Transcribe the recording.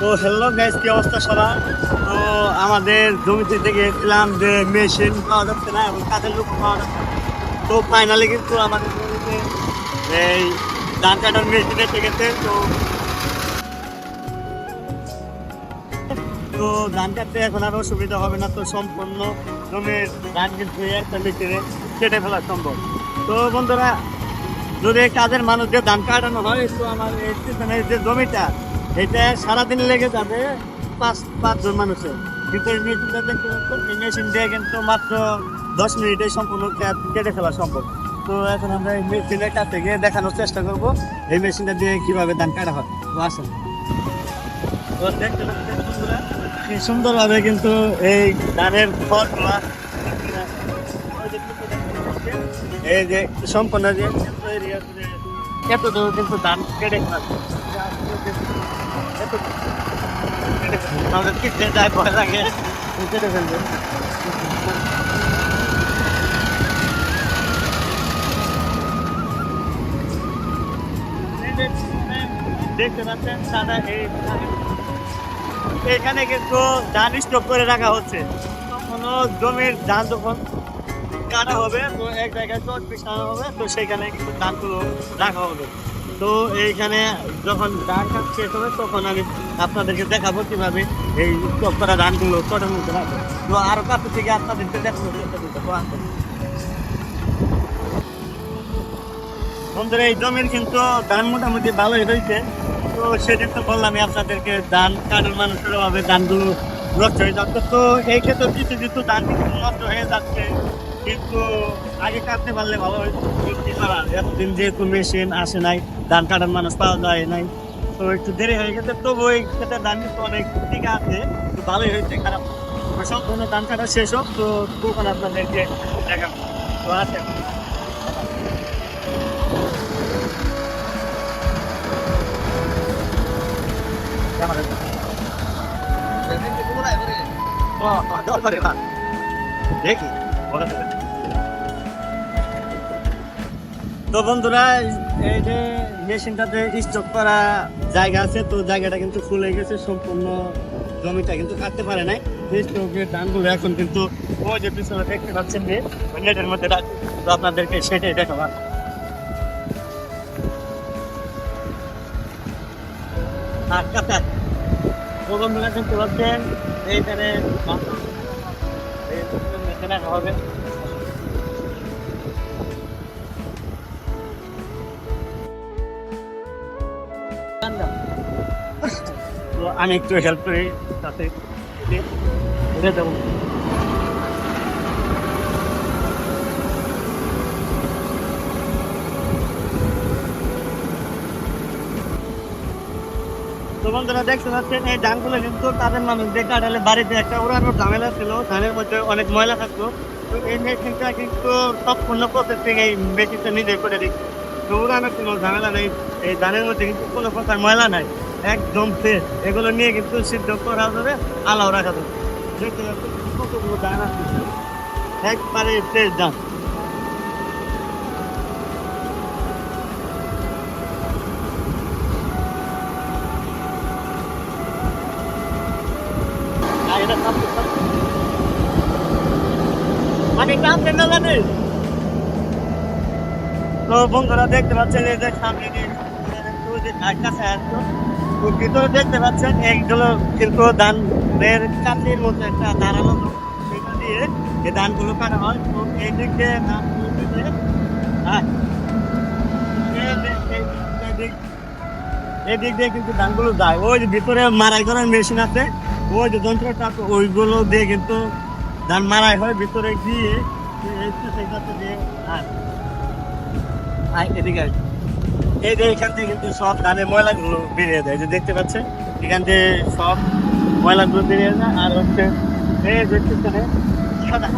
তো hello guys কি অবস্থা সবার? তো আমাদের জমিতে থেকে গেছিলাম যে মেশিন পাওয়া যাচ্ছে না এবং কাজের লোক পাওয়া যাচ্ছে তো ফাইনালি কিন্তু আমাদের জমিতে এই ধান কাটার মেশিন এসে গেছে, তো তো ধান কাটতে এখন আরও সুবিধা হবে না, তো সম্পূর্ণ জমির ধান কিন্তু একটা মেশিনে কেটে ফেলা সম্ভব। তো বন্ধুরা, যদি কাজের মানুষ যে ধান কাটানো হয়, তো আমার এই যে জমিটা এটা সারাদিন লেগে যাবে পাঁচ, পাঁচজন মানুষের। কিন্তু মেশিন দিয়ে কিন্তু মাত্র দশ মিনিটে সম্পূর্ণ কেটে ফেলা সম্ভব। তো এখন আমরা এই মেশিনের কাছে গিয়ে দেখানোর চেষ্টা করব এই মেশিনটা দিয়ে কীভাবে ধান কাটা হয়। আসেন। কি সুন্দরভাবে কিন্তু এই ধানের ফলগুলা এই যে সম্পূর্ণ যে এত কিন্তু ধান কেটে ফেলাচ্ছে। আমাদের কি যায় ভয় লাগে। কেটে ফেলবে। দেখতে পাচ্ছেন সাদা এই এখানে কিন্তু ধান স্টক করে রাখা হচ্ছে। কোনো জমির ধান যখন কাটা হবে তো এক জায়গায় চট পিছানো হবে তো সেখানে কিন্তু ধানগুলো রাখা হবে। তো এইখানে যখন ধান কাটা শেষ হবে, তখন আমি আপনাদেরকে দেখাবো কীভাবে এই করা ধানগুলো চটের মধ্যে রাখব তো আরও কাছে থেকে আপনাদেরকে দেখাবো। বন্ধুরা, এই জমির কিন্তু ধান মোটামুটি ভালোই রয়েছে। তো সেদিন তো বললামই আপনাদেরকে, ধান কাটার মানুষের অভাবে ধানগুলো নষ্ট হয়ে যাচ্ছে। তো এই ক্ষেত্রে কিছু কিছু ধান কিন্তু নষ্ট হয়ে যাচ্ছে। কিন্তু আগে কাটতে পারলে ভালো কি এতদিন যেহেতু মেশিন আসে নাই, ধান কাটার মানুষ পাওয়া যায় নাই, তো একটু দেরি হয়ে গেছে। তবু এই ক্ষেত্রে ধান কিন্তু অনেক ঠিক আছে ভালোই হয়েছে, খারাপ। তো সম্পূর্ণ ধান কাটা শেষ হোক, তো তখন আপনাদেরকে দেখাবো। আছে। দেখি। তো বন্ধুরা, এই যে মেশিনটাতে স্টক করা জায়গা আছে, তো জায়গাটা কিন্তু ফুল গেছে, সম্পূর্ণ জমিটা কিন্তু কাটতে পারে নাই। স্টকের ধানগুলো এখন কিন্তু ওই যে পিছনে দেখতে পাচ্ছেন যে নেটের মধ্যে তো আপনাদেরকে সেটাই দেখাবো। আর কাটা তো বন্ধুরা এইখানে এই হবে। তো আমি একটু হেল্প করি, তাতে দেবো। তো বন্ধুরা, দেখতে পাচ্ছেন, এই ধানগুলো কিন্তু তাদের মানুষ যে কাটালে বাড়িতে একটা উড়ানোর ঝামেলা ছিল, ধানের মধ্যে অনেক ময়লা থাকতো। তো এই মেশিনটা কিন্তু সম্পূর্ণ প্রসেসিং এই মেশিনটা নিজে করে দিচ্ছে। তো উড়ানোর কোনো ঝামেলা নেই। এই ধানের মধ্যে কিন্তু কোনো প্রকার ময়লা নাই। একদম ফ্রেশ এগুলো নিয়ে কিন্তু সিদ্ধ করা যাবে, আলাও রাখা যাবে। দেখতে পাচ্ছেন কতগুলো ধান আছে। একবারে ফ্রেশ ধান। আমি কাম কেন জানি তো বন্ধুরা দেখতে পাচ্ছেন এই যে সামনে ভিতরে দেখতে পাচ্ছেন এইগুলো কিন্তু ধানের কাঠির মধ্যে একটা দাঁড়ানো সেটা দিয়ে এই ধানগুলো কাটা হয়। তো এই দিক দিয়ে দিতে হ্যাঁ এই দিক- এই দিক- এই দিক- এই দিক দিয়ে কিন্তু ধানগুলো যায়। ওই যে ভিতরে মারাই করার মেশিন আছে। ওই যে যন্ত্রটা ওইগুলো দিয়ে কিন্তু ধান মারাই হয়। ভিতরে গিয়ে দিয়ে হ্যাঁ। আয় এদিকে। এই যে এখান থেকে কিন্তু সব ধানের ময়লাগুলো বেরিয়ে যায় যে দেখতে পাচ্ছেন এখান থেকে সব ময়লাগুলো বেরিয়ে যায়, আর হচ্ছে এই দেখতে সাদা